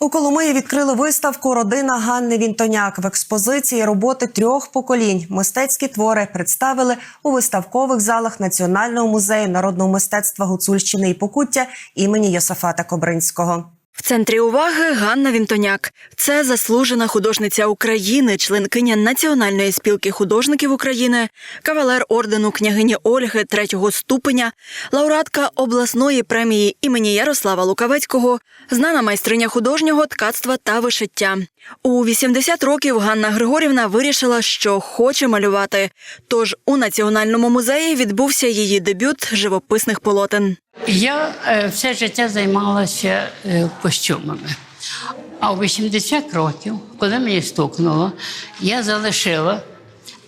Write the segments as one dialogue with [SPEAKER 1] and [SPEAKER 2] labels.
[SPEAKER 1] У Коломиї відкрили виставку Родина Ганни Вінтоняк в експозиції роботи трьох поколінь. Мистецькі твори представили у виставкових залах Національного музею народного мистецтва Гуцульщини і Покуття імені Йосафата Кобринського.
[SPEAKER 2] В центрі уваги Ганна Вінтоняк. Це заслужена художниця України, членкиня Національної спілки художників України, кавалер ордену княгині Ольги третього ступеня, лауреатка обласної премії імені Ярослава Лукавецького, знана майстриня художнього ткацтва та вишиття. У 80 років Ганна Григорівна вирішила, що хоче малювати. Тож у Національному музеї відбувся її дебют живописних полотен.
[SPEAKER 3] Я е, все життя займалася е, костюмами. А у 80 років, коли мені стукнуло, я залишила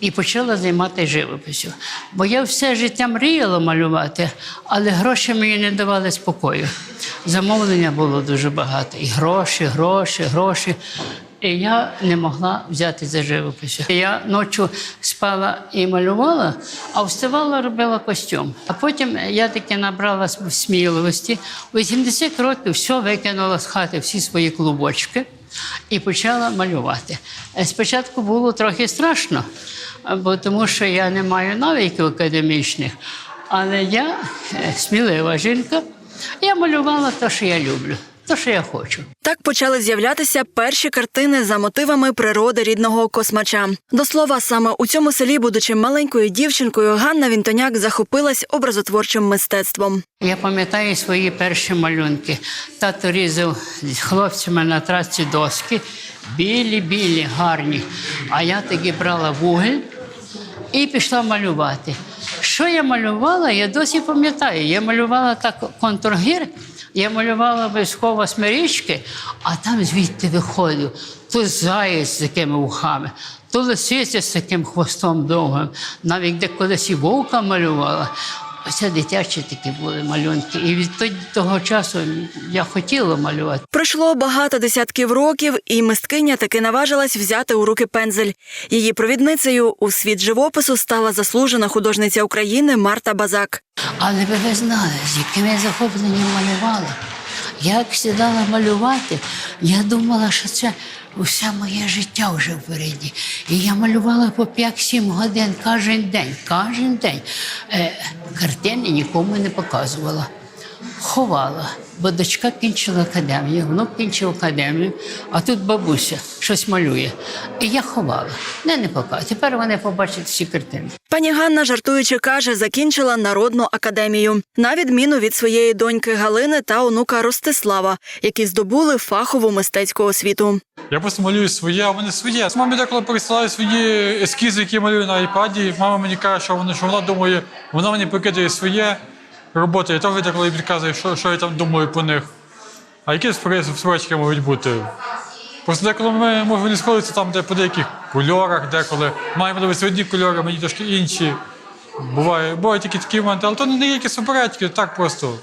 [SPEAKER 3] і почала займатися живописю. Бо я все життя мріяла малювати, але гроші мені не давали спокою. Замовлення було дуже багато. І гроші, гроші, гроші. І я не могла взяти за живописю. Я ночі спала і малювала, а вставала, робила костюм. А потім я таки набрала см- сміливості. У 80 років все викинула з хати всі свої клубочки і почала малювати. Е, Спочатку було трохи страшно, бо тому що я не маю навиків академічних, але я е, смілива жінка. Я малювала те, що я люблю, те, що я хочу.
[SPEAKER 2] Так почали з'являтися перші картини за мотивами природи рідного космача. До слова, саме у цьому селі, будучи маленькою дівчинкою, Ганна Вінтоняк захопилась образотворчим мистецтвом.
[SPEAKER 3] Я пам'ятаю свої перші малюнки. Тато різав з хлопцями на трасі доски, білі-білі, гарні. А я тоді брала вуголь і пішла малювати. Що я малювала, я досі пам'ятаю. Я малювала так контургір, я малювала обов'язково смирічки, а там звідти виходив то заєць з такими вухами, то лисиця з таким хвостом довгим. Навіть де колись і вовка малювала. Оце дитячі такі були малюнки. І від того часу я хотіла малювати.
[SPEAKER 2] Пройшло багато десятків років, і мисткиня таки наважилась взяти у руки пензель. Її провідницею у світ живопису стала заслужена художниця України Марта Базак.
[SPEAKER 3] Але ви ви знали, з якими захопленням малювала. Я як сідала малювати, я думала, що це усе моє життя вже впереді. І я малювала по 5-7 годин кожен день, кожен день. Е, картини нікому не показувала. Ховала, бо дочка кінчила академію, внук кінчив академію, а тут бабуся щось малює. І я ховала. Не, не показую. Тепер вони побачать всі картини.
[SPEAKER 2] Пані Ганна, жартуючи, каже, закінчила народну академію, на відміну від своєї доньки Галини та онука Ростислава, які здобули фахову мистецьку освіту.
[SPEAKER 4] Я просто малюю своє, а вони своє. Мамі деколи пересилаю свої ескізи, які я малюю на айпаді. Мама мені каже, що вона, що вона думає, вона мені покидає своє роботи. Я теж деколи підказую, що, що я там думаю про них. А які спрочки можуть бути? Просто деколи ми можемо сходитися там, де по деяких кольорах, деколи маємо дивитися одні кольори, мені трошки інші. Буває, бувають тільки такі моменти, але то не якісь суперечки, так просто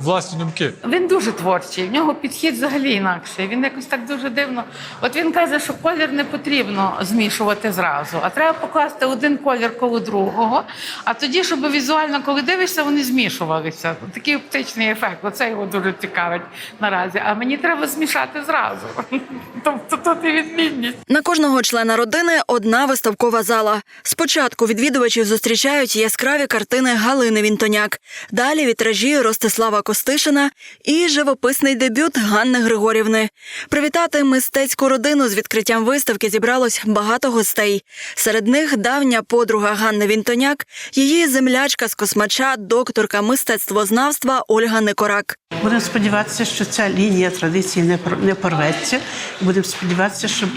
[SPEAKER 4] власні думки.
[SPEAKER 5] Він дуже творчий, в нього підхід взагалі інакший. Він якось так дуже дивно. От він каже, що колір не потрібно змішувати зразу, а треба покласти один колір коло другого. А тоді, щоб візуально, коли дивишся, вони змішувалися. Такий оптичний ефект. Оце його дуже цікавить наразі. А мені треба змішати зразу. Тобто тут і відмінність.
[SPEAKER 2] На кожного члена родини одна виставкова зала. Спочатку відвідувачів зустрічають яскраві картини Галини Вінтоняк, далі вітражі Ростислава Костишина і живописний дебют Ганни Григорівни. Привітати мистецьку родину з відкриттям виставки зібралось багато гостей. Серед них давня подруга Ганни Вінтоняк, її землячка з космача, докторка мистецтвознавства Ольга Никорак.
[SPEAKER 6] Будемо сподіватися, що ця лінія традиції не порветься. Будемо сподіватися, що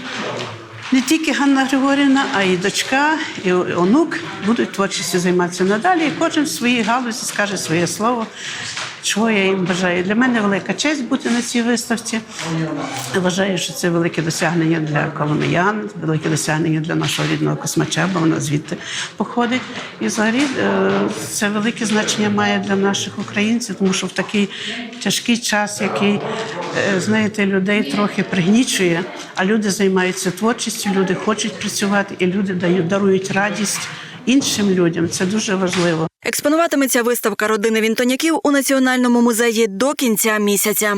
[SPEAKER 6] не тільки Ганна Григорівна, а й дочка, і онук будуть творчістю займатися надалі. І кожен в своїй галузі скаже своє слово, чого я їм бажаю. Для мене велика честь бути на цій виставці. Вважаю, що це велике досягнення для коломиян, велике досягнення для нашого рідного космача, бо вона звідти походить. І взагалі е, це велике значення має для наших українців, тому що в такий тяжкий час, який е, знаєте, людей трохи пригнічує, а люди займаються творчістю, люди хочуть працювати, і люди дають дарують радість іншим людям. Це дуже важливо.
[SPEAKER 2] Експонуватиметься виставка родини Вінтоняків у Національному музеї до кінця місяця.